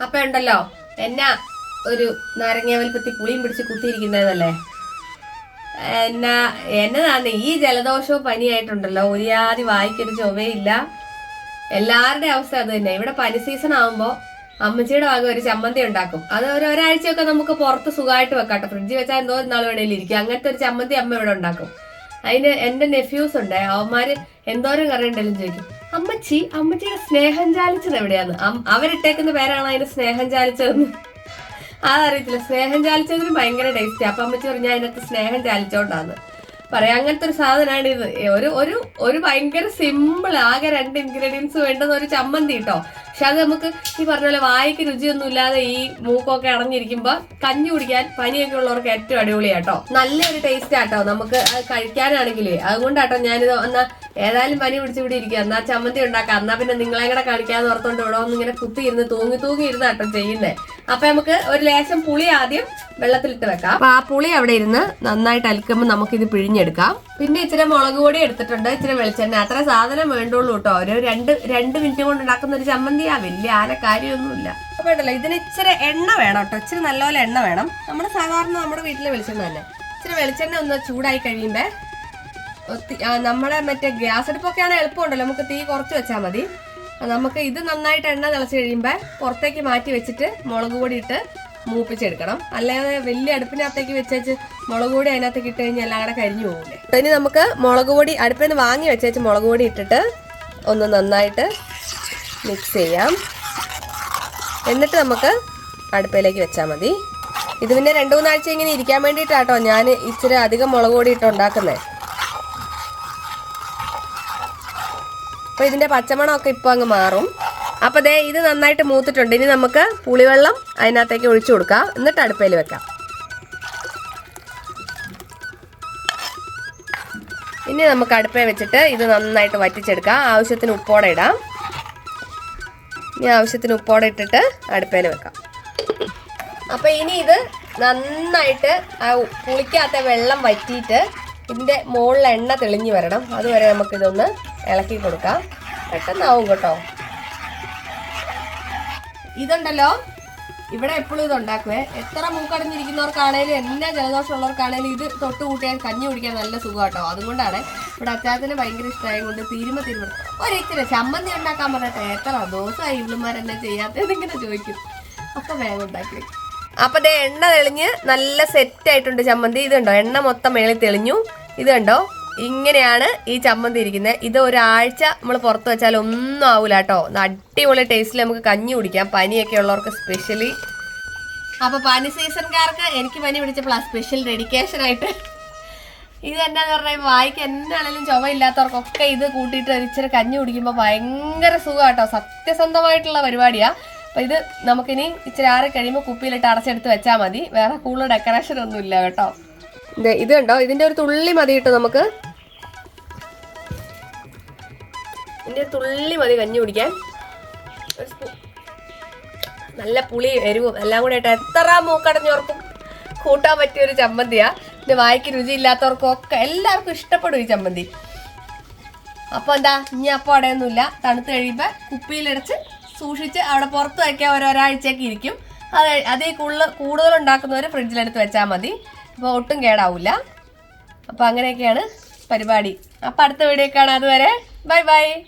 അപ്പൊ ഉണ്ടല്ലോ എന്നാ ഒരു നാരങ്ങ വലിപ്പത്തി പുളിയും പിടിച്ച് കുത്തിയിരിക്കുന്നതല്ലേ? എന്നാ എന്നതാണ് ഈ ജലദോഷവും പനിയായിട്ടുണ്ടല്ലോ ഒരിയാതി വായിക്കൊരു ചൊവ്വയില്ല. എല്ലാവരുടെയും അവസ്ഥ അത് തന്നെ. ഇവിടെ പനി സീസൺ ആവുമ്പോ അമ്മച്ചിയുടെ ഭാഗം ഒരു ചമ്മന്തി ഉണ്ടാക്കും. അത് ഒരു ഒരാഴ്ചയൊക്കെ നമുക്ക് പുറത്ത് സുഖമായിട്ട് വെക്കാട്ടോ. ഫ്രിഡ്ജിൽ വെച്ചാൽ എന്തോ നാൾ വേണേലും ഇരിക്കും. അങ്ങനത്തെ ഒരു ചമ്മന്തി അമ്മ ഇവിടെ ഉണ്ടാക്കും. അതിന് എന്റെ നെഫ്യൂസ് ഉണ്ട്. അവന്മാര് എന്തോരം കറി ഉണ്ടെങ്കിലും ചോദിക്കും. അമ്മച്ചി അമ്മച്ചിയുടെ സ്നേഹം ചാലിച്ചത് എവിടെയാന്ന് അവരിട്ടേക്കുന്ന പേരാണ് അതിന്റെ സ്നേഹം ചാലിച്ചതെന്ന്? അതറിയത്തില്ല. സ്നേഹം ചാലിച്ചതിന് ഭയങ്കര ടേസ്റ്റ് അപ്പൊ അമ്മച്ചി പറഞ്ഞ അതിനകത്ത് സ്നേഹം ചാലിച്ചോണ്ടാന്ന്. പറയാം. അങ്ങനത്തെ ഒരു സാധനമാണ് ഇത്. ഒരു ഒരു ഒരു ഭയങ്കര സിമ്പിൾ ആകെ രണ്ട് ഇൻഗ്രീഡിയൻസ് വേണ്ടുന്ന ഒരു ചമ്മന്തി കേട്ടോ പക്ഷെ അത് നമുക്ക് ഈ പറഞ്ഞ പോലെ വായിക്ക് രുചിയൊന്നും ഇല്ലാതെ ഈ മൂക്കൊക്കെ അടഞ്ഞിരിക്കുമ്പോൾ കഞ്ഞി കുടിക്കാൻ പനിയൊക്കെ ഉള്ളവർക്ക് ഏറ്റവും അടിപൊളിയാട്ടോ. നല്ലൊരു ടേസ്റ്റ് ആട്ടോ നമുക്ക് അത് കഴിക്കാനാണെങ്കിലേ. അതുകൊണ്ടാട്ടോ ഞാനിത് എന്നാ ഏതായാലും പനി പിടിച്ച് ഇവിടെ ഇരിക്കുക എന്നാ ചമ്മന്തി ഉണ്ടാക്കാം. എന്നാ പിന്നെ നിങ്ങളെ കൂടെ കളിക്കാന്ന് ഓർത്തോണ്ട് ഇവിടെ ഒന്ന് ഇങ്ങനെ കുത്തി ഇരുന്ന് തൂങ്ങി തൂങ്ങി ഇരുന്നാട്ടോ ചെയ്യുന്നേ. അപ്പൊ നമുക്ക് ഒരു ലേശം പുളി ആദ്യം വെള്ളത്തിലിട്ട് വെക്കാം. അപ്പൊ ആ പുളി അവിടെ ഇരുന്ന് നന്നായിട്ട് അലക്കുമ്പോൾ നമുക്കിത് പിഴിഞ്ഞെടുക്കാം. പിന്നെ ഇച്ചിരി മുളക് പൊടി എടുത്തിട്ടുണ്ട് ഇച്ചിരി വെളിച്ചെണ്ണ. അത്ര സാധനം വേണ്ടുള്ളൂ കേട്ടോ. ഒരു രണ്ട് രണ്ട് മിനിറ്റ് കൊണ്ട് ഉണ്ടാക്കുന്ന ഒരു ചമ്മന്തിയാ. വലിയ ആന കാര്യമൊന്നുമില്ല. വേണ്ടല്ലോ ഇതിന് ഇച്ചിരി എണ്ണ വേണം കേട്ടോ. ഇച്ചിരി നല്ലപോലെ എണ്ണ വേണം. നമ്മുടെ സാധാരണ നമ്മുടെ വീട്ടിലെ വെളിച്ചെണ്ണ തന്നെ ഇച്ചിരി വെളിച്ചെണ്ണ ഒന്ന് ചൂടായി കഴിയുമ്പോൾ നമ്മുടെ മറ്റേ ഗ്യാസ് അടുപ്പൊക്കെ ആണെങ്കിൽ എളുപ്പമുണ്ടല്ലോ. നമുക്ക് തീ കുറച്ച് വെച്ചാൽ മതി. നമുക്ക് ഇത് നന്നായിട്ട് എണ്ണ തിളച്ച് കഴിയുമ്പോൾ പുറത്തേക്ക് മാറ്റി വെച്ചിട്ട് മുളക് പൊടി ഇട്ട് മൂപ്പിച്ചെടുക്കണം. അല്ലാതെ വലിയ അടുപ്പിനകത്തേക്ക് വെച്ചേച്ച് മുളക് പൊടി അതിനകത്തേക്ക് ഇട്ട് കഴിഞ്ഞാൽ എല്ലാം കൂടെ കരിഞ്ഞു പോകില്ലേ ഇനി നമുക്ക് മുളക് പൊടി അടുപ്പിൽ നിന്ന് വാങ്ങി വെച്ചേച്ച് മുളക് പൊടി ഇട്ടിട്ട് ഒന്ന് നന്നായിട്ട് മിക്സ് ചെയ്യാം. എന്നിട്ട് നമുക്ക് അടുപ്പിലേക്ക് വെച്ചാൽ മതി. ഇത് പിന്നെ രണ്ട് മൂന്നാഴ്ച ഇങ്ങനെ ഇരിക്കാൻ വേണ്ടിയിട്ടാട്ടോ ഞാൻ ഇച്ചിരി അധികം മുളക് പൊടി ഇട്ട് ഉണ്ടാക്കുന്നത് അപ്പോൾ ഇതിന്റെ പച്ചമണമൊക്കെ ഇപ്പോൾ അങ്ങ് മാറും. അപ്പൊ ദേ ഇത് നന്നായിട്ട് മൂത്തിട്ടുണ്ട്. ഇനി നമുക്ക് പുളിവെള്ളം അതിനകത്തേക്ക് ഒഴിച്ചു കൊടുക്കാം. എന്നിട്ട് അടുപ്പയിൽ വെക്കാം. ഇനി നമുക്ക് അടുപ്പേ വെച്ചിട്ട് ഇത് നന്നായിട്ട് വറ്റിച്ചെടുക്കാം. ആവശ്യത്തിന് ഉപ്പോടെ ഇടാം. ഇനി ആവശ്യത്തിന് ഉപ്പോടെ ഇട്ടിട്ട് അടുപ്പേൽ വെക്കാം. അപ്പൊ ഇനി ഇത് നന്നായിട്ട് ആ പുളിക്കാത്ത വെള്ളം വറ്റിയിട്ട് ഇതിന്റെ മുകളിൽ എണ്ണ തെളിഞ്ഞു വരണം. അതുവരെ നമുക്കിതൊന്ന് ഇളക്കി കൊടുക്കാം. പെട്ടെന്നാവും കേട്ടോ. ഇതുണ്ടല്ലോ. ഇവിടെ എപ്പോഴും ഇത് ഉണ്ടാക്കുവേ എത്ര മൂക്കടഞ്ഞിരിക്കുന്നവർക്കാണേലും എല്ലാ ജലദോഷമുള്ളവർക്കാണേലും ഇത് തൊട്ട് കൂട്ടിയാൽ കഞ്ഞി കുടിക്കാൻ നല്ല സുഖം കേട്ടോ അതുകൊണ്ടാണ് ഇവിടെ അച്ചാത്തിന് ഭയങ്കര ഇഷ്ടമായ കൊണ്ട് തീരുമ തിരുമ ഒരിച്ചിരി ചമ്മന്തി ഉണ്ടാക്കാൻ പറഞ്ഞിട്ട് എത്ര ദിവസമായി ഇവളുമാരെന്നെ ചെയ്യാത്തതിങ്ങനെ ചോദിക്കും. അപ്പൊ വേഗം ഉണ്ടാക്കി. അപ്പൊ ദേ എണ്ണ തെളിഞ്ഞ് നല്ല സെറ്റ് ആയിട്ടുണ്ട് ചമ്മന്തി. ഇതുണ്ടോ? എണ്ണ മൊത്തം മേളിൽ തെളിഞ്ഞു. ഇത് കണ്ടോ ഇങ്ങനെയാണ് ഈ ചമ്മന്തി ഇരിക്കുന്നത് ഇത് ഒരാഴ്ച നമ്മൾ പുറത്ത് വെച്ചാൽ ഒന്നും ആവൂല കേട്ടോ. അടിപൊളി ടേസ്റ്റിൽ നമുക്ക് കഞ്ഞി കുടിക്കാം. പനിയൊക്കെ ഉള്ളവർക്ക് സ്പെഷ്യലി അപ്പൊ പനി സീസൺകാർക്ക് എനിക്ക് പനി പിടിച്ചപ്പോൾ സ്പെഷ്യൽ ഡെഡിക്കേഷൻ ആയിട്ട്. ഇത് എന്നാന്ന് പറഞ്ഞാൽ വായിക്ക് എന്നാണെങ്കിലും ചുമയില്ലാത്തവർക്കൊക്കെ ഇത് കൂട്ടിയിട്ട് ഒരിച്ചിരി കഞ്ഞി കുടിക്കുമ്പോൾ ഭയങ്കര സുഖമാട്ടോ സത്യസന്ധമായിട്ടുള്ള പരിപാടിയാ. അപ്പൊ ഇത് നമുക്കിനി ഇച്ചിരി ആറി കഴിയുമ്പോൾ കുപ്പിയിലിട്ട് അടച്ചെടുത്ത് വെച്ചാൽ മതി. വേറെ കൂടുതൽ ഡെക്കറേഷൻ ഒന്നും ഇല്ല കേട്ടോ ഇത് കണ്ടോ? ഇതിന്റെ ഒരു തുള്ളി മതി കേട്ടോ നമുക്ക് ഒരു തുള്ളി മതി കഞ്ഞി കുടിക്കാൻ. ഒരു സ്പൂ- നല്ല പുളി എരിവും എല്ലാം കൂടെ ആയിട്ട് എത്ര മൂക്കടഞ്ഞവർക്കും കൂട്ടാൻ പറ്റിയ ഒരു ചമ്മന്തിയാ. ഇത് വായിക്ക് രുചിയില്ലാത്തവർക്കും ഒക്കെ എല്ലാവർക്കും ഇഷ്ടപ്പെടും ഈ ചമ്മന്തി. അപ്പൊ എന്താ ഇനി അപ്പോൾ അടയൊന്നുമില്ല. തണുത്ത് കഴിയുമ്പോൾ കുപ്പിയിലടച്ച് സൂക്ഷിച്ച് അവിടെ പുറത്ത് വയ്ക്കാൻ ഒരാഴ്ചയൊക്കെ ഇരിക്കും. അത് അതേ കൂടുതൽ കൂടുതൽ ഉണ്ടാക്കുന്നവർ ഫ്രിഡ്ജിലെടുത്ത് വെച്ചാൽ മതി. അപ്പോൾ ഒട്ടും കേടാവില്ല അപ്പോൾ അങ്ങനെയൊക്കെയാണ് പരിപാടി. അപ്പോൾ അടുത്ത വീഡിയോ കാണാം. അതുവരെ ബൈ ബൈ.